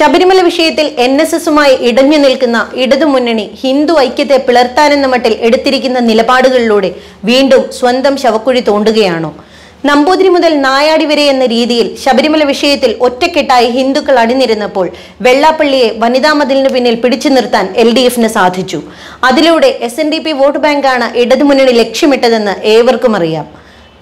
ശബരിമല വിഷയത്തിൽ N S എസുമായി ഇടഞ്ഞു നിൽക്കുന്ന ഇടതുമുന്നണി ഹിന്ദു ഐക്യത്തെ പിളർത്താനെന്ന മട്ടിൽ എടുത്തിരിക്കുന്ന നിലപാടുകളിലൂടെ വീണ്ടും സ്വന്തം ശവക്കുഴി തോണ്ടുകയാണോ? നമ്പൂതിരി മുതൽ നായാടി വരെ എന്ന രീതിയിൽ ശബരിമല വിഷയത്തിൽ ഒറ്റക്കെട്ടായി ഹിന്ദുക്കൾ അണിനിരുന്നപ്പോൾ വെള്ളാപ്പള്ളിയെ വനിതാ മതിലിന് പിന്നിൽ പിടിച്ചു നിർത്താൻ എൽ ഡി എഫിന് സാധിച്ചു. അതിലൂടെ S N D P vote ബാങ്കാണ് ഇടതുമുന്നണി ലക്ഷ്യമിട്ടതെന്ന് ഏവർക്കും അറിയാം.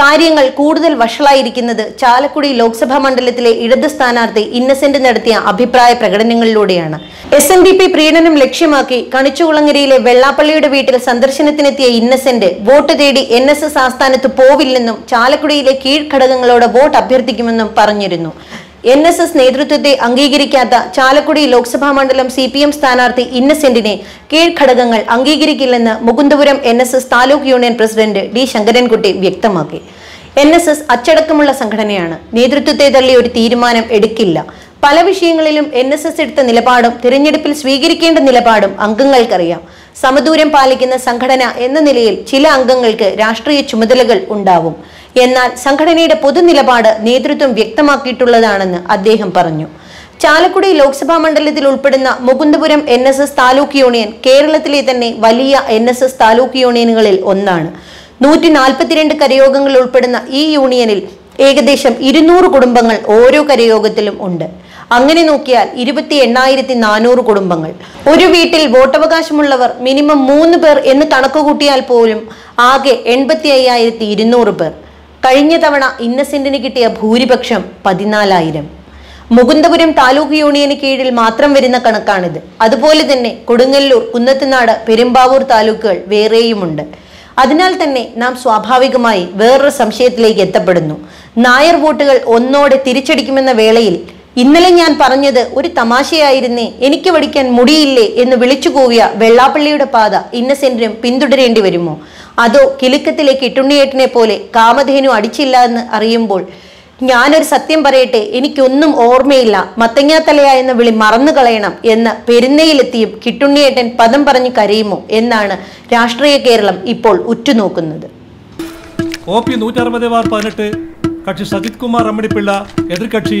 കാര്യങ്ങൾ കൂടുതൽ വഷളായിരിക്കുന്നത് ചാലക്കുടി ലോക്സഭാ മണ്ഡലത്തിലെ ഇടത് സ്ഥാനാർത്ഥി ഇന്നസെന്റ് നടത്തിയ അഭിപ്രായ പ്രകടനങ്ങളിലൂടെയാണ്. എസ് എൻ ഡി പി പ്രീണനം ലക്ഷ്യമാക്കി കണിച്ചുകുളങ്ങരയിലെ വെള്ളാപ്പള്ളിയുടെ വീട്ടിൽ സന്ദർശനത്തിനെത്തിയ ഇന്നസെന്റ് വോട്ട് തേടി എൻ എസ് എസ് ആസ്ഥാനത്ത് പോവില്ലെന്നും ചാലക്കുടിയിലെ കീഴ്ഘടകങ്ങളോട് വോട്ട് അഭ്യർത്ഥിക്കുമെന്നും പറഞ്ഞിരുന്നു. എൻ എസ് എസ് നേതൃത്വത്തെ അംഗീകരിക്കാത്ത ചാലക്കുടി ലോക്സഭാ മണ്ഡലം സി പി എം സ്ഥാനാർത്ഥി ഇന്നസെന്റിനെ കീഴ്ഘടകങ്ങൾ അംഗീകരിക്കില്ലെന്ന് Mukundapuram N S S taluk union president D Sankarankutty വ്യക്തമാക്കി. എൻ എസ് എസ് അച്ചടക്കമുള്ള സംഘടനയാണ്. നേതൃത്വത്തെ തള്ളി ഒരു തീരുമാനം എടുക്കില്ല. പല വിഷയങ്ങളിലും എൻ എസ് എസ് എടുത്ത നിലപാടും തിരഞ്ഞെടുപ്പിൽ സ്വീകരിക്കേണ്ട നിലപാടും അംഗങ്ങൾക്കറിയാം. സമദൂരം പാലിക്കുന്ന സംഘടന എന്ന നിലയിൽ ചില അംഗങ്ങൾക്ക് രാഷ്ട്രീയ ചുമതലകൾ ഉണ്ടാവും. എന്നാൽ സംഘടനയുടെ പൊതുനിലപാട് നേതൃത്വം വ്യക്തമാക്കിയിട്ടുള്ളതാണെന്ന് അദ്ദേഹം പറഞ്ഞു. ചാലക്കുടി ലോക്സഭാ മണ്ഡലത്തിൽ ഉൾപ്പെടുന്ന Mukundapuram N S S taluk union കേരളത്തിലെ തന്നെ വലിയ എൻ എസ് എസ് താലൂക്ക് യൂണിയനുകളിൽ ഒന്നാണ്. നൂറ്റി നാൽപ്പത്തിരണ്ട് കരയോഗങ്ങൾ ഉൾപ്പെടുന്ന ഈ യൂണിയനിൽ ഏകദേശം ഇരുന്നൂറ് കുടുംബങ്ങൾ ഓരോ കരയോഗത്തിലും ഉണ്ട്. അങ്ങനെ നോക്കിയാൽ ഇരുപത്തി എണ്ണായിരത്തി നാനൂറ് കുടുംബങ്ങൾ. ഒരു വീട്ടിൽ വോട്ടവകാശമുള്ളവർ മിനിമം മൂന്ന് പേർ എന്ന് കണക്കുകൂട്ടിയാൽ പോലും ആകെ എൺപത്തി അയ്യായിരത്തി ഇരുന്നൂറ് പേർ. കഴിഞ്ഞ തവണ ഇന്നസെന്റിന് കിട്ടിയ ഭൂരിപക്ഷം പതിനാലായിരം. മുകുന്ദപുരം താലൂക്ക് യൂണിയന് കീഴിൽ മാത്രം വരുന്ന കണക്കാണിത്. അതുപോലെ തന്നെ കൊടുങ്ങല്ലൂർ കുന്നത്തുനാട് പെരുമ്പാവൂർ താലൂക്കുകൾ വേറെയുമുണ്ട്. അതിനാൽ തന്നെ നാം സ്വാഭാവികമായി വേറൊരു സംശയത്തിലേക്ക് എത്തപ്പെടുന്നു. നായർ വോട്ടുകൾ ഒന്നോടെ തിരിച്ചടിക്കുമെന്ന വേളയിൽ ഇന്നലെ ഞാൻ പറഞ്ഞത് ഒരു തമാശയായിരുന്നേ എനിക്ക് പഠിക്കാൻ മുടിയില്ലേ എന്ന് വിളിച്ചു കൂവിയ വെള്ളാപ്പള്ളിയുടെ പാത ഇന്നസെന്റിനും പിന്തുടരേണ്ടി വരുമോ? അതോ കിലുക്കത്തിലെ കിട്ടുണ്ണിയേട്ടനെ പോലെ കാമധേനു അടിച്ചില്ല എന്ന് അറിയുമ്പോൾ ഞാനൊരു സത്യം പറയട്ടെ എനിക്കൊന്നും ഓർമ്മയില്ല. മത്തങ്ങാത്തലയ എന്ന വിളി മറന്നു കളയണം എന്ന് പെരുന്നയിലെത്തിയും കിട്ടുണ്ണിയേട്ടൻ പദം പറഞ്ഞു കരയുമോ എന്നാണ് രാഷ്ട്രീയ കേരളം ഇപ്പോൾ ഉറ്റുനോക്കുന്നത്. ഒ പി നൂറ്ററുപത് പതിനെട്ട് കക്ഷി സജിത് കുമാർ അമ്മടിപ്പിള്ള എതിർകക്ഷി